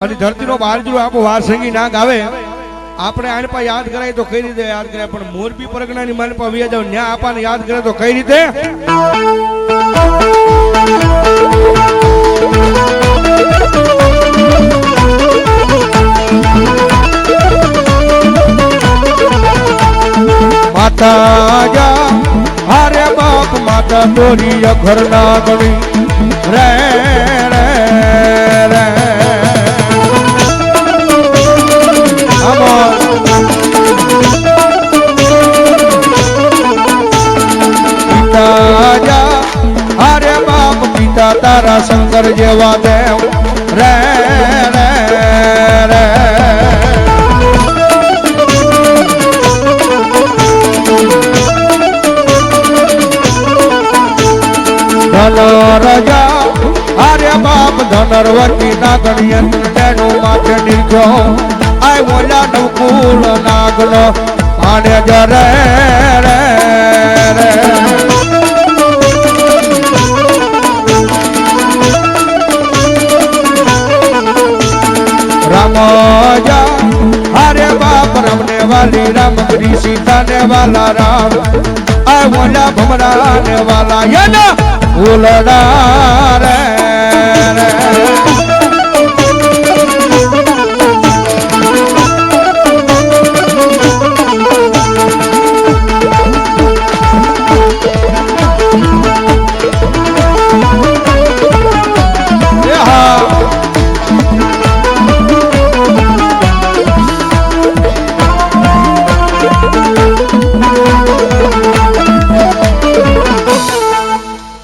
અને ધરતીનો બહાર જો આખો વાર ના ગાવે આપણે આને પા યાદ કરાય તો કઈ રીતે યાદ કરાય? પણ મોરબી પરગણાની માને પા વ્યા જાવ ન્યા આપાને યાદ કરે તો કઈ રીતે? માતા હારે બાપ માતા તોરી અઘર ના ગણી. રે જેવા દેવ. રે રે રે. ધન રજા આર્ય બાપ ધનરવતી ના ગણિયંત્ર તેનું માથે નીચો. મોલા નવકુળ નાગનો. આને રે રામજા. અરે બાપ રમને વાલી રામ ગરી સીતા ને વાલા રામ. આ મોજા ભમરા ને વાલા યના. ઉલડા